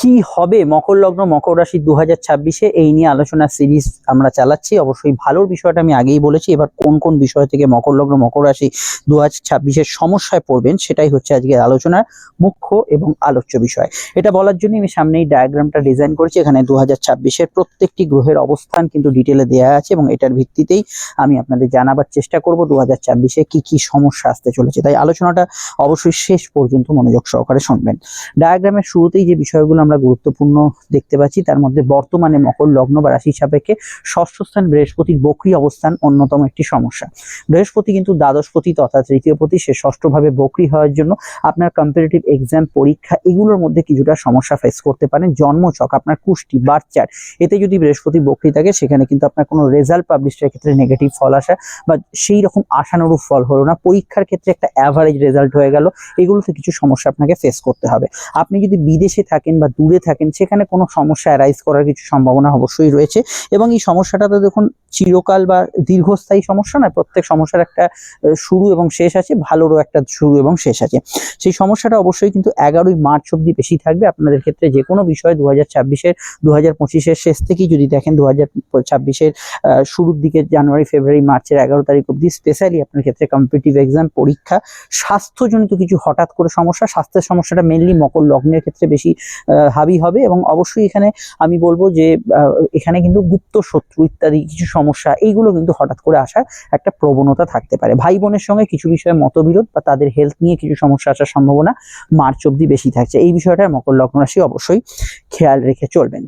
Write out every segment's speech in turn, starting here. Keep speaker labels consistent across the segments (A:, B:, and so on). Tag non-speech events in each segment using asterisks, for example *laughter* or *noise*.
A: কি হবে মকর লগ্ন, মকর রাশি দু হাজার ছাব্বিশে, এই নিয়ে আলোচনা সিরিজ আমরা চালাচ্ছি। অবশ্যই ভালোর বিষয়টা আমি আগেই বলেছি। এবার কোন কোন বিষয় থেকে মকর লগ্ন, মকর রাশি দু হাজার ছাব্বিশের সমস্যায় পড়বেন, সেটাই হচ্ছে আজকে আলোচনার মুখ্য এবং আলোচ্য বিষয়। এটা বলার জন্য আমি সামনেই ডায়াগ্রামটা ডিজাইন করেছি। এখানে দু হাজার ছাব্বিশের প্রত্যেকটি গ্রহের অবস্থান কিন্তু ডিটেলে দেওয়া আছে এবং এটার ভিত্তিতেই আমি আপনাদের জানাবার চেষ্টা করব দু হাজার ছাব্বিশে কি কি সমস্যা আসতে চলেছে। তাই আলোচনাটা অবশ্যই শেষ পর্যন্ত মনোযোগ সহকারে শুনবেন। ডায়াগ্রামের শুরুতেই যে বিষয়গুলো আমরা গুরুত্বপূর্ণ দেখতে পাচ্ছি। তার মধ্যে বর্তমানে মকর লগ্ন বা রাশি সাপেক্ষে ষষ্ঠ স্থান বৃহস্পতির বক্রি অবস্থান অন্যতম একটি সমস্যা। বৃহস্পতি কিন্তু দ্বাদশপতি তথা তৃতীয় পতি, সে ষষ্ঠভাবে বক্রি হওয়ার জন্য আপনার কম্পিটিটিভ এক্সাম পরীক্ষা এগুলোর মধ্যে কিছুটা সমস্যা ফেস করতে পারেন। জন্মছক আপনার কুষ্টি বাচ্চার এতে যদি বৃহস্পতি বক্রি থাকে, সেখানে কিন্তু আপনার কোনো রেজাল্ট পাবলিশের ক্ষেত্রে নেগেটিভ ফল আসা। বা সেই রকম আশানুরূপ ফল হলো না। পরীক্ষার ক্ষেত্রে একটা অ্যাভারেজ রেজাল্ট হয়ে গেল। এগুলোতে কিছু সমস্যা আপনাকে ফেস করতে হবে। আপনি যদি বিদেশে থাকেন বা দূরে থাকেন, সেখানে কোনো সমস্যা অ্যারাইজ করার কিছু সম্ভাবনা অবশ্যই রয়েছে। এবং এই সমস্যাটা তো দেখুন, চিরকাল বা দীর্ঘস্থায়ী সমস্যা নয়, প্রত্যেক সমস্যার একটা শুরু এবং শেষ আছে, ভালোরও একটা শুরু এবং শেষ আছে। সেই সমস্যাটা অবশ্যই কিন্তু এগারোই মার্চ অব্দি বেশি থাকবে। আপনাদের ক্ষেত্রে যে কোনো বিষয় দু হাজার ছাব্বিশের দু হাজার পঁচিশের শেষ থেকেই যদি দেখেন দু হাজার ছাব্বিশের শুরুর দিকে জানুয়ারি, ফেব্রুয়ারি, মার্চের এগারো তারিখ অব্দি স্পেশালি আপনার ক্ষেত্রে কম্পিটিভ এক্সাম পরীক্ষা, স্বাস্থ্যজনিত কিছু হঠাৎ করে সমস্যা, স্বাস্থ্যের সমস্যাটা মেনলি মকর লগ্নের ক্ষেত্রে বেশি হাবি হবে এবং অবশ্যই এখানে আমি বলব যে এখানে কিন্তু গুপ্ত শত্রু ইত্যাদি কিছু সমস্যা, এইগুলো কিন্তু হঠাৎ করে আসার একটা প্রবণতা থাকতে পারে। ভাই বোনের সঙ্গে কিছু বিষয়ে মতবিরোধ বা তাদের হেলথ নিয়ে কিছু সমস্যা আসার সম্ভাবনা মার্চ অব্দি বেশি থাকছে। এই বিষয়টা মকর লগ্ন রাশি অবশ্যই খেয়াল রেখে চলবেন।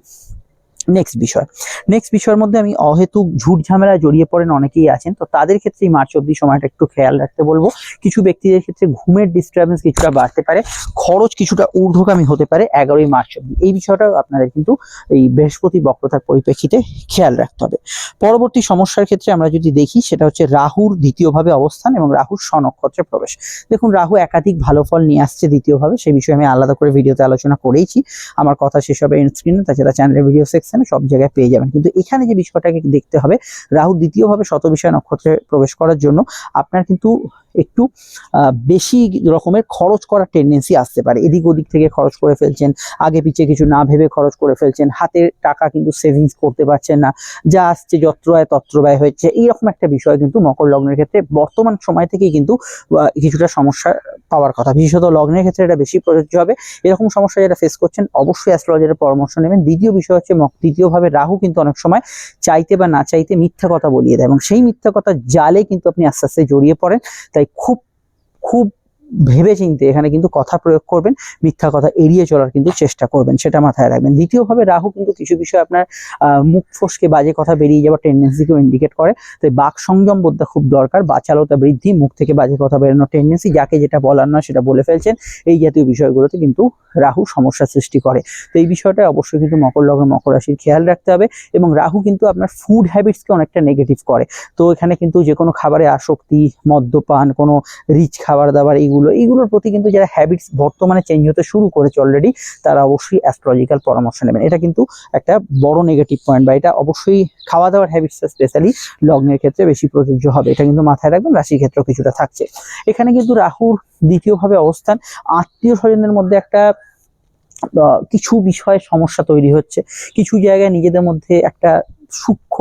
A: নেক্সট বিষয়। নেক্সট বিষয়ের মধ্যে আমি অহেতুক ঝুট ঝামেলায় জড়িয়ে পড়েন অনেকেই আছেন। তো তাদের ক্ষেত্রে মার্চ অব্দি সময়টা একটু খেয়াল রাখতে বলব। কিছু ব্যক্তিদের ক্ষেত্রে ঘুমের ডিস্টারবেন্স কিছুটা বাড়তে পারে, খরচ কিছুটা ঊর্ধ্বগামী হতে পারে এগারোই মার্চ অব্দি এই বিষয়টাও আপনাদের কিন্তু এই বৃহস্পতি বক্রতার পরিপ্রেক্ষিতে খেয়াল রাখতে হবে। পরবর্তী সমস্যার ক্ষেত্রে আমরা যদি দেখি, সেটা হচ্ছে রাহুর দ্বিতীয়ভাবে অবস্থান এবং রাহুর স্বনক্ষত্রে প্রবেশ। দেখুন, রাহু একাধিক ভালো ফল নিয়ে আসছে দ্বিতীয়ভাবে। সেই বিষয়ে আমি আলাদা করে ভিডিওতে আলোচনা করেইছি। আমার কথা শেষ হবে স্ক্রিনে তাছাড়া চ্যানেলের ভিডিও সেকশনে সব জায়গায় পেয়ে যাবেন। কিন্তু এখানে যে বিষয়টাকে দেখতে হবে, রাহু দ্বিতীয়ভাবে শত বিষয় নক্ষত্রে প্রবেশ করার জন্য আপনার কিন্তু একটু বেশি রকমের খরচ করার টেন্ডেন্সি আসতে পারে। এদিক ওদিক থেকে খরচ করে ফেলছেন, আগে পিছিয়ে কিছু না ভেবে খরচ করে ফেলছেন হাতের টাকা কিন্তু সেভিংস করতে পারছেন না, যা আসছে যত্র আয় তত্র ব্যয় হচ্ছে, এইরকম একটা বিষয় কিন্তু মকর লগ্নের ক্ষেত্রে বর্তমান সময় থেকেই কিন্তু কিছুটা সমস্যা পাওয়ার কথা। বিশেষত লগ্নের ক্ষেত্রে এটা বেশি প্রযোজ্য হবে। এরকম সমস্যা যারা ফেস করছেন, অবশ্যই অ্যাস্ট্রোলজারের পরামর্শ নেবেন। দ্বিতীয় বিষয় হচ্ছে দ্বিতীয়ভাবে রাহু কিন্তু অনেক সময় চাইতে বা না চাইতে মিথ্যা কথা বলিয়ে দেয় এবং সেই মিথ্যা কথা জালে কিন্তু আপনি আস্তে আস্তে জড়িয়ে পড়েন। তাই খুব খুব ভেবে চিনতে এখানে কিন্তু কথা প্রয়োগ করবেন, মিথ্যা কথা এড়িয়ে চলার কিন্তু চেষ্টা করবেন, সেটা মাথায় রাখবেন। দ্বিতীয়ভাবে রাহু কিন্তু কিছু বিষয় আপনার মুখ ফসকে বাজে কথা বেরিয়ে যাওয়ার টেন্ডেন্সিকেও ইন্ডিকেট করে। তাই বাক সংযম বোধটা খুব দরকার, বাচালতা বৃদ্ধি, মুখ থেকে বাজে কথা বেরোনোর টেন্ডেন্সি যাকে যেটা বলার নয় সেটা বলে ফেলছেন, এই জাতীয় বিষয়গুলোতে কিন্তু রাহু সমস্যা সৃষ্টি করে। তো এই বিষয়টা অবশ্যই কিন্তু মকর লগ্ন, মকর রাশির খেয়াল রাখতে হবে এবং রাহু কিন্তু আপনার ফুড হ্যাবিটসকে অনেকটা নেগেটিভ করে। তো এখানে কিন্তু যে কোনো খাবারে আসক্তি, মদ্যপান, কোনো রিচ খাবার দাবার এইগুলো এইগুলোর প্রতি কিন্তু যারা হ্যাবিটস বর্তমানে চেঞ্জ হতে শুরু করেছে অলরেডি তারা অবশ্যই অ্যাস্ট্রোলজিক্যাল পরামর্শ নেবেন। এটা কিন্তু একটা বড় নেগেটিভ পয়েন্ট বা এটা অবশ্যই খাওয়া দাওয়ার হ্যাবিটসটা স্পেশালি লগ্নের ক্ষেত্রে বেশি প্রযোজ্য হবে। এটা কিন্তু মাথায় রাখবেন রাশির ক্ষেত্রেও কিছুটা থাকছে। এখানে কিন্তু রাহুর দ্বিতীয়ভাবে অবস্থান, আত্মীয় স্বজনের মধ্যে একটা কিছু বিষয়ে সমস্যা তৈরি হচ্ছে। কিছু জায়গায় নিজেদের মধ্যে একটা সূক্ষ্ম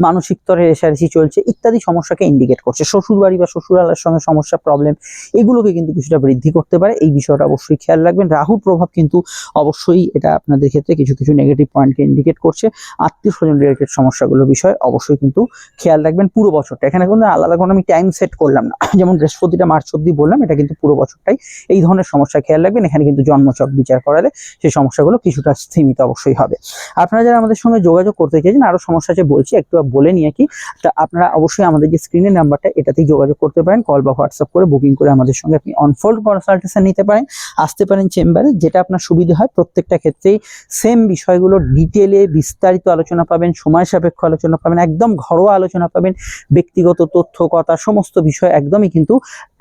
A: মানসিক স্তরে রেশারেশি চলছে, ইত্যাদি সমস্যাকে ইন্ডিকেট করছে। শ্বশুর বাড়ি বা শ্বশুরালের সঙ্গে সমস্যা প্রবলেম এগুলোকে কিন্তু কিছুটা বৃদ্ধি করতে পারে। এই বিষয়টা অবশ্যই খেয়াল রাখবেন। রাহুর প্রভাব কিন্তু অবশ্যই এটা আপনাদের ক্ষেত্রে কিছু কিছু নেগেটিভ পয়েন্টকে ইন্ডিকেট করছে। আত্মীয় স্বজন রিলেটেড সমস্যাগুলোর বিষয়ে অবশ্যই কিন্তু খেয়াল রাখবেন পুরো বছরটা। এখানে কিন্তু আলাদা কোনো আমি টাইম সেট করলাম না। *coughs* যেমন বৃহস্পতিটা মার্চ অব্দি বললাম, এটা কিন্তু পুরো বছরটাই এই ধরনের সমস্যা খেয়াল রাখবেন। এখানে কিন্তু জন্মচক বিচার করালে সেই সমস্যাগুলো কিছুটা স্থিমিত অবশ্যই হবে। আপনারা যারা আমাদের সঙ্গে যোগাযোগ করতে চাইছেন, আরও সমস্যা আছে, বলছি, একটু বলে নিয়ে কি তা আপনারা অবশ্যই আমাদের যে স্ক্রিনের নাম্বারটা এটাতেই যোগাযোগ করতে পারেন কল বা হোয়াটসঅ্যাপ করে বুকিং করে আমাদের সঙ্গে আপনি অনফোল্ড কনসালটেশন নিতে পারেন। আসতে পারেন চেম্বারে যেটা আপনার সুবিধা হয় প্রত্যেকটা ক্ষেত্রেই। সেম বিষয়গুলো ডিটেলে বিস্তারিত আলোচনা পাবেন, সময় সাপেক্ষ আলোচনা পাবেন, একদম ঘরোয়া আলোচনা পাবেন। ব্যক্তিগত তথ্য, কথা, সমস্ত বিষয় একদমই কিন্তু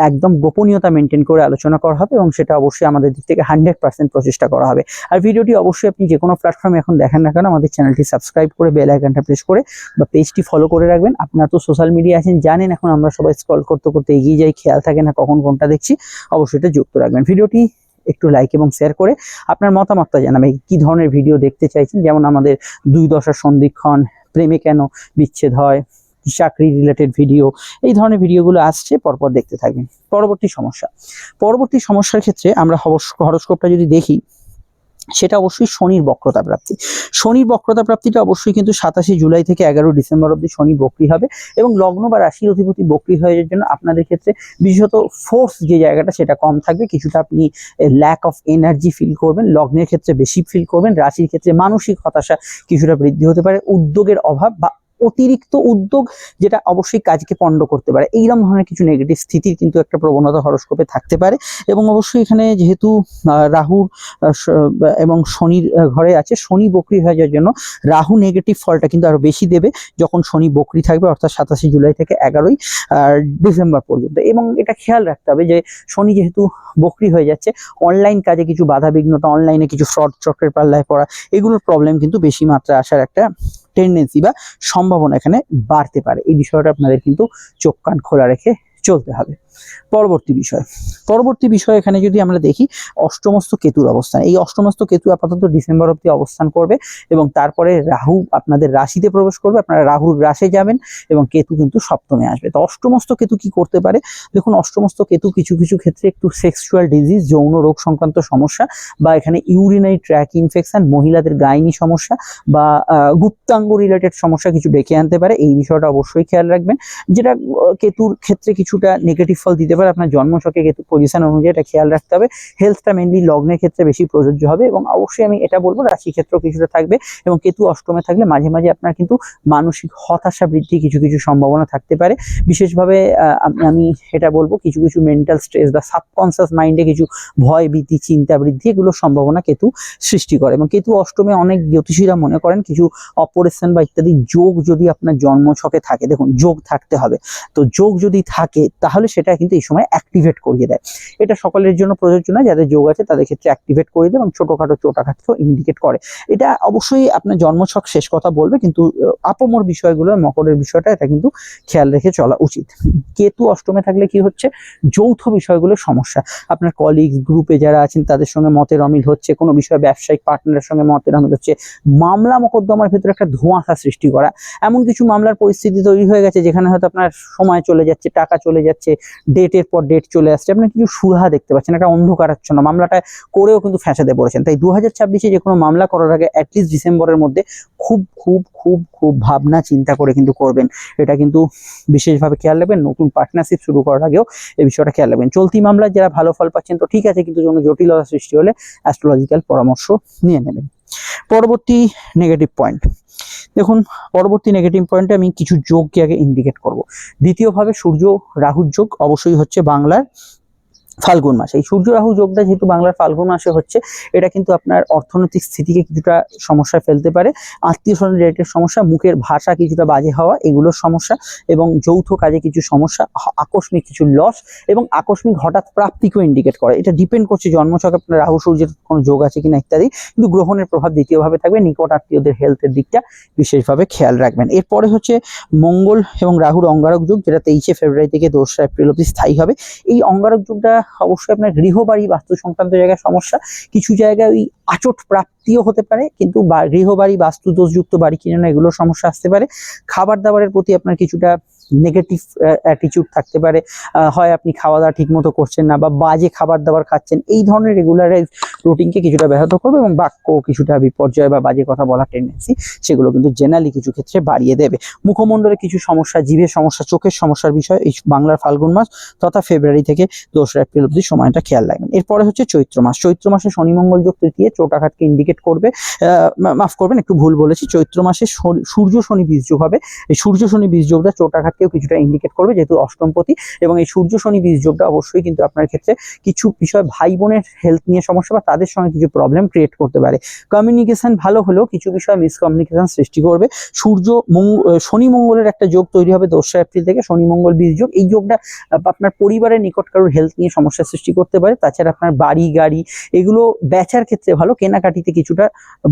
A: একদম গোপনীয়তা মেনটেন করে আলোচনা করা হবে এবং সেটা অবশ্যই আমাদের দিক থেকে হান্ড্রেড পার্সেন্ট প্রচেষ্টা করা হবে। আর ভিডিওটি অবশ্যই আপনি যে কোনো প্ল্যাটফর্মে এখন দেখেন না কেন, আমাদের চ্যানেলটি সাবস্ক্রাইব করে বেল আইকনটা প্রেস করে বা পেজটি ফলো করে রাখবেন। আপনারা তো সোশ্যাল মিডিয়া আছেন, জানেন এখন আমরা সবাই স্ক্রল করতে করতে এগিয়ে যাই, খেয়াল থাকে না কখন কোনটা দেখছি, অবশ্যই এটা যুক্ত রাখবেন। ভিডিওটি একটু লাইক এবং শেয়ার করে আপনার মতামতটা জানাবেন, কি ধরনের ভিডিও দেখতে চাইছেন? যেমন আমাদের দুই দশার সন্ধিক্ষণ, প্রেমে কেন বিচ্ছেদ হয়? চাকরি রিলেটেড ভিডিও এই ধরনের ভিডিওগুলো আসছে, পরপর দেখতে থাকবেন। পরবর্তী সমস্যা। পরবর্তী সমস্যার ক্ষেত্রে আমরা হরস্কোপটা যদি দেখি, সেটা অবশ্যই শনির বক্রতা প্রাপ্তি। শনির বক্রতা প্রাপ্তিটা অবশ্যই কিন্তু সাতাশে জুলাই থেকে এগারো ডিসেম্বর অব্দি শনি বক্রি হবে এবং লগ্ন বা রাশির অধিপতি বক্রি হয়ে যাওয়ার জন্য আপনাদের ক্ষেত্রে বিশেষত ফোর্স যে জায়গাটা, সেটা কম থাকবে। কিছুটা আপনি ল্যাক অফ এনার্জি ফিল করবেন, লগ্নের ক্ষেত্রে বেশি ফিল করবেন, রাশির ক্ষেত্রে মানসিক হতাশা কিছুটা বৃদ্ধি হতে পারে। উদ্যোগের অভাব বা অতিরিক্ত উদ্যোগ যেটা অবশ্যই কাজকে পণ্ড করতে পারে। এইরকম ধরনের কিছু নেগেটিভ স্থিতির কিন্তু একটা প্রবণতা হরস্কোপে থাকতে পারে এবং অবশ্যই এখানে যেহেতু রাহুর এবং শনির ঘরে আছে, শনি বকরি হয়ে যাওয়ার জন্য রাহু নেগেটিভ ফলটা কিন্তু আরও বেশি দেবে যখন শনি বকরি থাকবে, অর্থাৎ সাতাশে জুলাই থেকে এগারোই ডিসেম্বর পর্যন্ত। এবং এটা খেয়াল রাখতে হবে যে শনি যেহেতু বকরি হয়ে যাচ্ছে অনলাইন কাজে কিছু বাধা বিঘ্নতা অনলাইনে কিছু ফ্রড চক্রের পাল্লায় পড়া, এগুলোর প্রবলেম কিন্তু বেশি মাত্রা আসার একটা টেন্ডেন্সি বা সম্ভাবনা এখানে বাড়তে পারে। এই বিষয়টা আপনাদের কিন্তু চোখ কান খোলা রেখে চলতে হবে। পরবর্তী বিষয়। পরবর্তী বিষয় এখানে যদি আমরা দেখি অষ্টমস্ত কেতুর অবস্থান। এই অষ্টমস্ত কেতু আপাতত ডিসেম্বর অব্দি অবস্থান করবে এবং তারপরে রাহু আপনাদের রাশিতে প্রবেশ করবে। আপনারা রাহুর রাশে যাবেন এবং কেতু কিন্তু সপ্তমে আসবে। তো অষ্টমস্ত কেতু কি করতে পারে? দেখুন অষ্টমস্ত কেতু কিছু কিছু ক্ষেত্রে একটু সেক্সুয়াল ডিজিজ যৌন রোগ সংক্রান্ত সমস্যা বা এখানে ইউরিনারি ট্র্যাক ইনফেকশন মহিলাদের গাইনি সমস্যা বা গুপ্তাঙ্গ রিলেটেড সমস্যা কিছু ডেকে আনতে পারে। এই বিষয়টা অবশ্যই খেয়াল রাখবেন। যেটা কেতুর ক্ষেত্রে কিছুটা নেগেটিভ ফল দিতে পারে। আপনার জন্মছকে কেতু পজিশন অনুযায়ী এটা খেয়াল রাখতে হবে। হেলথটা মেনলি লগ্নের ক্ষেত্রে বেশি প্রযোজ্য হবে এবং অবশ্যই আমি এটা বলব রাশি ক্ষেত্র কিছুটা থাকবে এবং কেতু অষ্টমে থাকলে মাঝে মাঝে আপনার কিন্তু মানসিক হতাশা বৃদ্ধি কিছু কিছু সম্ভাবনা থাকতে পারে। বিশেষভাবে আমি- এটা বলব, কিছু কিছু মেন্টাল স্ট্রেস বা সাবকনসিয়াস মাইন্ডে কিছু ভয়, ভীতি, চিন্তা বৃদ্ধি এগুলোর সম্ভাবনা কেতু সৃষ্টি করে এবং কেতু অষ্টমে অনেক জ্যোতিষীরা মনে করেন কিছু অপারেশন বা ইত্যাদি যোগ যদি আপনার জন্ম ছকে থাকে। দেখুন, যোগ থাকতে হবে। তো যোগ যদি থাকে তাহলে সেটা কিন্তু এই সময় অ্যাক্টিভেট করিয়ে দেয়। এটা সকলের জন্য প্রযোজ্য না যাদের যোগ আছে তাদের ক্ষেত্রে অ্যাক্টিভেট করে দেয় এবং ছোটখাটো চোটাঘাতকেও ইন্ডিকেট করে। এটা অবশ্যই আপনার জন্মছক শেষ কথা বলবে, কিন্তু আপমর বিষয়গুলো, মকরের বিষয়টা, এটা কিন্তু খেয়াল রেখে চলা উচিত। কেতু অষ্টমে থাকলে কি হচ্ছে? যৌথ বিষয়গুলো সমস্যা। আপনার কলিগস গ্রুপে যারা আছেন, তাদের সঙ্গে মতের অমিল হচ্ছে, কোনো বিষয়ে ব্যবসায়িক পার্টনারের সঙ্গে মতের অমিল হচ্ছে। মামলা মোকদ্দমার ভেতরে একটা ধোঁয়াশা সৃষ্টি করা। এমন কিছু মামলার পরিস্থিতি তৈরি হয়ে গেছে, যেখানে হয়তো আপনার সময় চলে যাচ্ছে, টাকা চলে যাচ্ছে ডেটের পর ডেট চলে আসছে। আপনি কিছু সুরাহা দেখতে পাচ্ছেন, একটা অন্ধকারাচ্ছন্ন। মামলাটা করেও কিন্তু ফ্যাঁসাতে পড়েছেন। তাই দু হাজার ছাব্বিশে যে কোনো মামলা করার আগে অ্যাটলিস্ট ডিসেম্বরের মধ্যে খুব খুব খুব খুব ভাবনা, চিন্তা করে কিন্তু করবেন। এটা কিন্তু বিশেষভাবে খেয়াল রাখবেন। নতুন পার্টনারশিপ শুরু করার আগেও এই বিষয়টা খেয়াল রাখবেন। চলতি মামলায় যারা ভালো ফল পাচ্ছেন তো ঠিক আছে, কিন্তু কোনো জটিলতা সৃষ্টি হলে অ্যাস্ট্রোলজিক্যাল পরামর্শ নিয়ে নেবেন। পরবর্তী নেগেটিভ পয়েন্ট দেখুন, পরবর্তী নেগেটিভ পয়েন্টে আমি কিছু যোগকে আগে ইন্ডিকেট করব। দ্বিতীয়ভাবে সূর্য রাহুর যোগ অবশ্যই হচ্ছে বাংলার ফাল্গুন মাস। এই সূর্য রাহু যোগটা যেহেতু বাংলার ফাল্গুন মাসে হচ্ছে, এটা কিন্তু আপনার অর্থনৈতিক স্থিতিকে কিছুটা সমস্যায় ফেলতে পারে। আত্মীয় স্বজন রিলেটেড সমস্যা, মুখের ভাষা কিছুটা বাজে হওয়া, এগুলোর সমস্যা এবং যৌথ কাজে কিছু সমস্যা আকস্মিক কিছু লস এবং আকস্মিক হঠাৎ প্রাপ্তিকেও ইন্ডিকেট করে। এটা ডিপেন্ড করছে জন্মছক, আপনার রাহু সূর্যের কোনো যোগ আছে কিনা ইত্যাদি। কিন্তু গ্রহণের প্রভাব দ্বিতীয়ভাবে থাকবে, নিকট আত্মীয়দের হেলথের দিকটা বিশেষভাবে খেয়াল রাখবেন। এরপরে হচ্ছে মঙ্গল এবং রাহুর অঙ্গারক যুগ, যেটা তেইশে ফেব্রুয়ারি থেকে দোসরা এপ্রিল অব্দি স্থায়ী হবে। এই অঙ্গারক যুগটা অবশ্যই আপনার গৃহবাড়ি বাস্তু সংক্রান্ত জায়গায় সমস্যা। কিছু জায়গায় ওই আচট প্রাপ্তিও হতে পারে, কিন্তু গৃহবাড়ি বাস্তু দোষযুক্ত বাড়ি কিনে না এগুলোর সমস্যা আসতে পারে। খাবার দাবারের প্রতি আপনার কিছুটা নেগেটিভ অ্যাটিটিউড থাকতে পারে। হয় আপনি খাওয়া দাওয়া ঠিক মতো করছেন না বা বাজে খাবার দাবার খাচ্ছেন, এই ধরনের রেগুলারাইজ রুটিনকে কিছুটা ব্যাহত করবে এবং বাক্য কিছুটা বিপর্যয় বা বাজে কথা বলার টেন্ডেন্সি সেগুলো কিন্তু জেনারেলি কিছু ক্ষেত্রে বাড়িয়ে দেবে। মুখমণ্ডলে কিছু সমস্যা জীবের সমস্যা, চোখের সমস্যার বিষয়, এই বাংলার ফাল্গুন মাস তথা ফেব্রুয়ারি থেকে দোসরা এপ্রিল অব্দি সময়টা খেয়াল রাখবেন। এরপরে হচ্ছে চৈত্র মাস। চৈত্র মাসে শনিমঙ্গল যোগ তৃতীয় চোটাঘাতকে ইন্ডিকেট করবে। মাফ করবেন, একটু ভুল বলেছি। চৈত্র মাসে সূর্য শনি বীজ যোগ হবে। এই সূর্য শনি বীজ যোগটা চোটাঘাতকেও কিছুটা ইন্ডিকেট করবে, যেহেতু অষ্টমপতি এবং এই সূর্য, শনি, বীজ যোগটা অবশ্যই কিন্তু আপনার ক্ষেত্রে কিছু বিষয় ভাই বোনের হেলথ নিয়ে সমস্যা বা তাদের সঙ্গে কিছু প্রবলেম ক্রিয়েট করতে পারে। কমিউনিকেশন ভালো হলেও কিছু বিষয় মিসকমিউনিকেশন সৃষ্টি করবে। সূর্য শনি মঙ্গলের একটা যোগ তৈরি হবে দোসরা এপ্রিল থেকে, শনি মঙ্গল বীজ যোগ। এই যোগটা আপনার পরিবারের নিকট কারোর হেলথ নিয়ে সমস্যা সৃষ্টি করতে পারে। তাছাড়া আপনার বাড়ি, গাড়ি, এগুলো বেচার ক্ষেত্রে ভালো, কেনাকাটিতে কিছুটা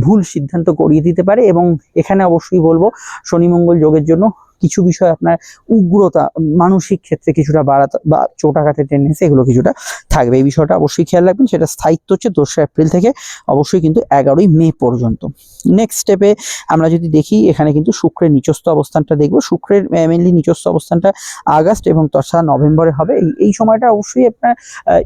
A: ভুল সিদ্ধান্ত করিয়ে দিতে পারে এবং এখানে অবশ্যই বলব, শনি মঙ্গল যোগের জন্য কিছু বিষয় আপনার উগ্রতা, মানসিক ক্ষেত্রে কিছুটা বাড়াতে বা চোটাঘাতের টেন্ডেন্সি এগুলো কিছুটা থাকবে। এই বিষয়টা অবশ্যই খেয়াল রাখবেন, সেটা স্থায়িত্ব হচ্ছে দোসরা এপ্রিল থেকে অবশ্যই কিন্তু এগারোই মে পর্যন্ত। নেক্সট স্টেপে আমরা যদি দেখি, এখানে কিন্তু শুক্রের নিচস্থ অবস্থানটা দেখব। শুক্রের মেনলি নিচস্থ অবস্থানটা আগস্ট এবং তাছাড়া নভেম্বরে হবে। এই এই সময়টা অবশ্যই আপনার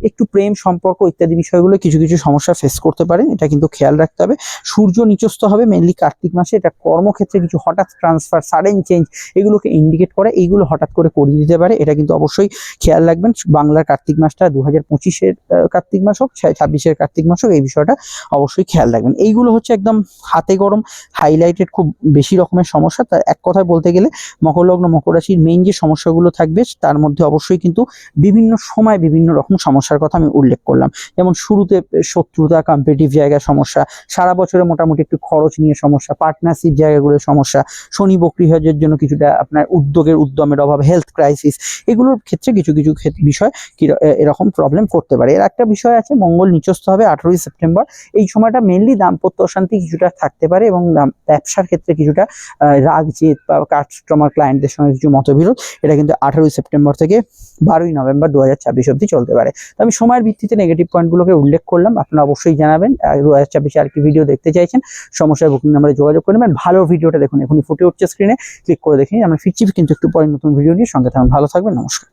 A: একটু প্রেম, সম্পর্ক ইত্যাদি বিষয়গুলো কিছু কিছু সমস্যা ফেস করতে পারেন। এটা কিন্তু খেয়াল রাখতে হবে। সূর্য নিচস্থ হবে মেনলি কার্তিক মাসে। এটা কর্মক্ষেত্রে কিছু হঠাৎ ট্রান্সফার সাডেন চেঞ্জ এগুলোকে ইন্ডিকেট করে, এইগুলো হঠাৎ করে করিয়ে দিতে পারে, এটা কিন্তু অবশ্যই খেয়াল রাখবেন। বাংলার কার্তিক মাসটা দু হাজার পঁচিশের কার্তিক মাস হোক ছাব্বিশের কার্তিক মাস হোক, এই বিষয়টা অবশ্যই খেয়াল রাখবেন। এইগুলো হচ্ছে একদম হাতে গরম হাইলাইটেড খুব বেশি রকমের সমস্যা। তার এক কথায় বলতে গেলে মকর লগ্ন মকর রাশির মেইন যে সমস্যাগুলো থাকবে, তার মধ্যে অবশ্যই কিন্তু বিভিন্ন সময় বিভিন্ন রকম সমস্যার কথা আমি উল্লেখ করলাম। যেমন শুরুতে শত্রুতা কম্পিটিভ জায়গার সমস্যা, সারা বছরে মোটামুটি একটু খরচ নিয়ে সমস্যা পার্টনারশিপ জায়গাগুলোর সমস্যা, শনি বক্রি হজের জন্য কিছুটা আপনার উদ্যোগের, উদ্যমের অভাব হেলথ ক্রাইসিস এগুলোর ক্ষেত্রে কিছু কিছু বিষয় এরকম প্রবলেম করতে পারে। এর একটা বিষয় আছে, মঙ্গল নিচস্থ হবে আঠারোই সেপ্টেম্বর। এই সময়টা মেনলি দাম্পত্য অশান্তি কিছুটা থাকতে পারে এবং ব্যবসার ক্ষেত্রে কিছুটা রাগ জেদ বা কাস্টমার ক্লায়েন্টদের সঙ্গে কিছু মতবিরোধ, এটা কিন্তু আঠারোই সেপ্টেম্বর থেকে বারোই নভেম্বর দু হাজার ছাব্বিশ অব্দি চলতে পারে। তো আমি সময়ের ভিত্তিতে নেগেটিভ পয়েন্টগুলোকে উল্লেখ করলাম, আপনারা অবশ্যই জানাবেন। দু হাজার ছাব্বিশে আর কি ভিডিও দেখতে চাইছেন, সমস্যার বুকিং নাম্বারে যোগাযোগ করে নেবেন। ভালো ভিডিওটা দেখুন, এখনই ফুটে উঠছে স্ক্রিনে ক্লিক করে দেখে নিন। আমরা ফিরছি কিন্তু একটু পরে নতুন ভিডিও নিয়ে সঙ্গে থাকবেন ভালো থাকবেন নমস্কার।